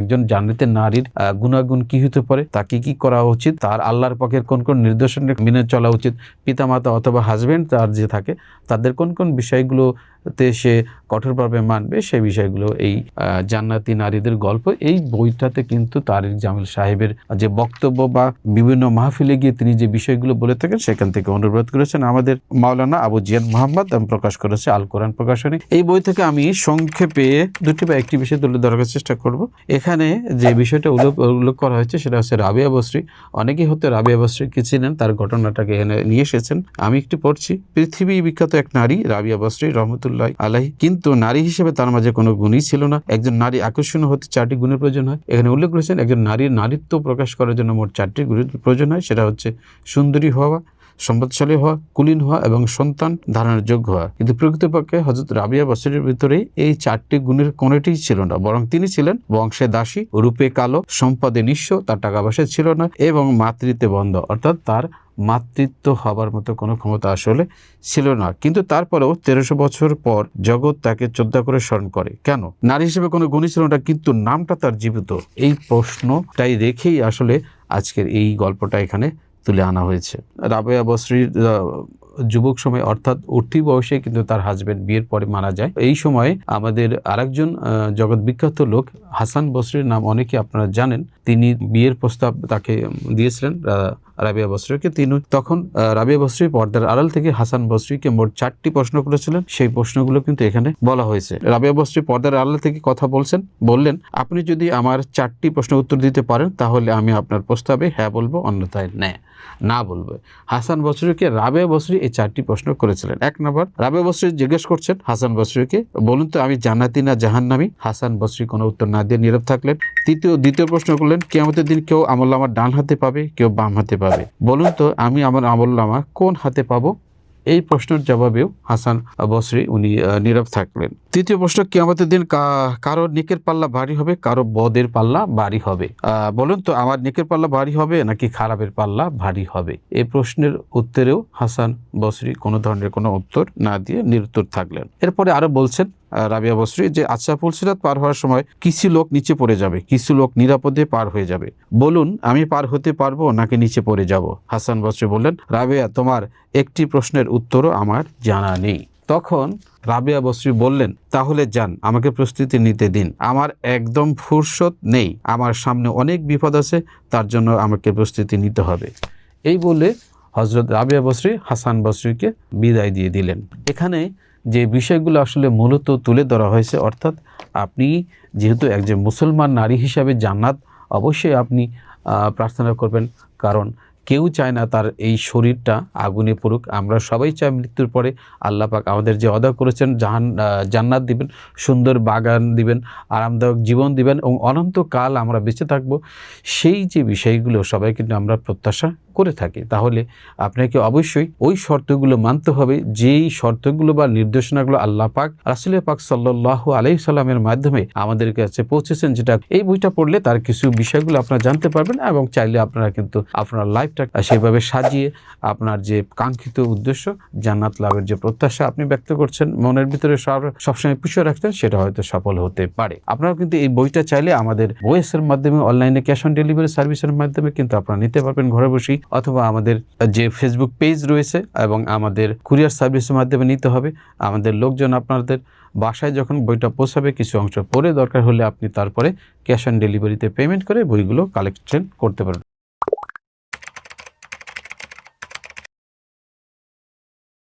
একজন জান্নাতের নারীর গুণাগুণ কি হতে পারে তাকে কি করা উচিত, তার আল্লাহর পক্ষের কোন কোন নির্দেশন মেনে চলা উচিত, পিতামাতা অথবা হাজব্যান্ড তার যে থাকে, তাদের কোন কোন বিষয়গুলোতে সে কঠোরভাবে মানবে, সে বিষয়গুলো এই জান্নাতি নারীদের গল্প। এই বইটাতে কিন্তু তারিক জামিল সাহেবের যে বক্তব্য বা বিভিন্ন মাহফিলে গিয়ে তিনি যে বিষয়গুলো বলে থাকেন, সেখান থেকে অনুরোধ করেছেন আমাদের মাওলানা আবু জিয়াদ মোহাম্মদ প্রকাশ করেছে আল কোরআন প্রকাশনী। এই বই থেকে আমি সংক্ষেপে দুটি বা একটি বিষয় তুলে ধরার চেষ্টা করব। এখানে যে বিষয়টা উল্লেখ করা হয়েছে সেটা হচ্ছে রাবিয়া বস্রী। অনেকেই হতে রাবিয়া কি ছিলেন তার ঘটনাটাকে এনে নিয়ে এসেছেন। আমি একটু পড়ছি। পৃথিবী বিখ্যাত এক নারী, রাবিয়া বস্রী রহমতুল্লাহ আলাহি কিন্তু নারী হিসেবে তার মাঝে কোনো গুণই ছিল না। একজন নারী আকর্ষণ হতে চারটি গুণের প্রয়োজন হয়। এখানে উল্লেখ করেছেন, একজন নারীর নারীত্ব প্রকাশ করার জন্য মোট চারটি গুণের প্রয়োজন হয়, সেটা হচ্ছে সুন্দরী হওয়া সম্পদশালী হওয়া, কুলীন হওয়া এবং সন্তান ধারণের যোগ্য হওয়া। কিন্তু প্রকৃতপক্ষে হজরত রাবিয়া বসরের ভিতরে এই চারটি গুণের কোনোটিই ছিল না, বরং তিনি ছিলেন বংশে দাসী, রূপে কালো, সম্পদে নিঃস্ব, তার টাকা পয়সা ছিল না এবং মাতৃত্বে বন্ধ, অর্থাৎ তার মাতৃত্ব হবার মতো কোনো ক্ষমতা আসলে ছিল না। কিন্তু তারপরেও তেরোশো বছর পর জগৎ তাকে শ্রদ্ধা করে স্মরণ করে। কেন? নারী হিসেবে কোনো গুণই ছিল না, কিন্তু নামটা তার জীবিত। এই প্রশ্নটাই রেখেই আসলে আজকের এই গল্পটা এখানে তুলে আনা হয়েছে। রাবেয়া বসরির যুবক সময় অর্থাৎ উঠতি বয়সে কিন্তু তার হাজবেন্ড বিয়ের পরে মারা যায়। এই সময় আমাদের আরেকজন জগৎ বিখ্যাত লোক, হাসান বসরির নাম অনেকে আপনারা জানেন, তিনি বিয়ের প্রস্তাব তাকে দিয়েছিলেন রাবিয়া বসরিকে তিনি তখন রাবিয়া বসরি পর্দার আড়াল থেকে হাসান বসরিকে মোট চারটি প্রশ্ন করেছিলেন। সেই প্রশ্নগুলো কিন্তু এখানে বলা হয়েছে। রাবিয়া বসরি পর্দার আড়াল থেকে কথা বলছেন, বললেন, আপনি যদি আমার চারটি প্রশ্ন উত্তর দিতে পারেন, তাহলে আমি আপনার প্রস্তাবে হ্যাঁ বলব, অন্যথায় না না বলবে। হাসান বসরিকে রাবে বসরি এই চারটি প্রশ্ন করেছিলেন। এক নম্বর রাবে বসরি জিজ্ঞেস করছেন, হাসান বসরিকে, বলুন তো আমি জান্নাতি না জাহান্নামি? হাসান বসরি কোনো উত্তর না দিয়ে নীরব থাকলেন। তৃতীয়, দ্বিতীয় প্রশ্ন করলেন কেমতের দিন কেউ আমল আমার ডান হাতে পাবে, কেউ বাম হাতে পাবে? বলুন তো আমি আমার আমল কোন হাতে পাবো? এই প্রশ্নের জবাবেও হাসান বসরি উনি নীরব থাকলেন। তৃতীয় প্রশ্ন, কিয়ামতের দিন কারও নিকের পাল্লা ভারী হবে, কারও বদের পাল্লা ভারী হবে? বলুন তো, আমার নিকের পাল্লা ভারী হবে নাকি খারাপের পাল্লা ভারী হবে? এই প্রশ্নের উত্তরেও হাসান বসরি কোনো ধরনের কোনো উত্তর না দিয়ে নিরুত্তর থাকলেন। এরপরে আরও বলছেন রাবিয়া বসরি, যে আচ্ছা ফুলসিরাত পার হওয়ার সময় কিছু লোক নিচে পড়ে যাবে, কিছু লোক নিরাপদে পার হয়ে যাবে। বলুন, আমি পার হতে পারব নাকি নিচে পড়ে যাব? হাসান বসরি বললেন, রাবিয়া, তোমার একটি প্রশ্নের উত্তরও আমার জানা নেই। তখন রাবিয়া বসরি বললেন, তাহলে যান, আমাকে প্রস্তুতি নিতে দিন। আমার একদম ফুরসত নেই, আমার সামনে অনেক বিপদ আছে, তার জন্য আমাকে প্রস্তুতি নিতে হবে। এই বলে হজরত রাবিয়া বসরি হাসান বসরিকে বিদায় দিয়ে দিলেন। এখানে যে বিষয়গুলো আসলে মূলত তুলে ধরা হয়েছে, অর্থাৎ আপনি যেহেতু একজন মুসলমান নারী হিসাবে জান্নাত অবশ্যই আপনি প্রার্থনা করবেন। কারণ কেউ চায় না তার এই শরীরটা আগুনে পড়ুক। আমরা সবাই চাই মৃত্যুর পরে আল্লাহ পাক আমাদের যে অদা করেছেন, জাহান জান্নাত দিবেন, সুন্দর বাগান দিবেন, আরামদায়ক জীবন দিবেন এবং অনন্তকাল আমরা বেঁচে থাকব। সেই যে বিষয়গুলো সবাই কিন্তু আমরা প্রত্যাশা করে থাকে। তাহলে আপনাকে অবশ্যই ওই শর্তগুলো মানতে হবে, যেই শর্তগুলো বা নির্দেশনাগুলো আল্লাহ পাক, রাসুল পাক সাল্লাহ আলাই সাল্লামের মাধ্যমে আমাদের কাছে পৌঁছেছেন, যেটা এই বইটা পড়লে তার কিছু বিষয়গুলো আপনারা জানতে পারবেন এবং চাইলে আপনারা কিন্তু আপনার লাইফটা সেভাবে সাজিয়ে আপনার যে কাঙ্ক্ষিত উদ্দেশ্য, জান্নাত লাভের যে প্রত্যাশা আপনি ব্যক্ত করছেন, মনের ভিতরে সব- সবসময় পিছিয়ে রাখতেন সেটা হয়তো সফল হতে পারে। আপনারা কিন্তু এই বইটা চাইলে আমাদের ওয়েসের মাধ্যমে, অনলাইনে ক্যাশ অন ডেলিভারি সার্ভিসের মাধ্যমে কিন্তু আপনারা নিতে পারবেন। ঘরে বসেই অথবা আমাদের যে ফেসবুক পেজ রয়েছে এবং আমাদের কুরিয়ার সার্ভিসের মাধ্যমে নিতে হবে, আমাদের লোকজন আপনাদের বাসায় যখন বইটা পৌঁছাবে, কিছু অংশ পরে দরকার হলে আপনি তারপরে ক্যাশ অন ডেলিভারিতে পেমেন্ট করে বইগুলো কালেকশন করতে পারেন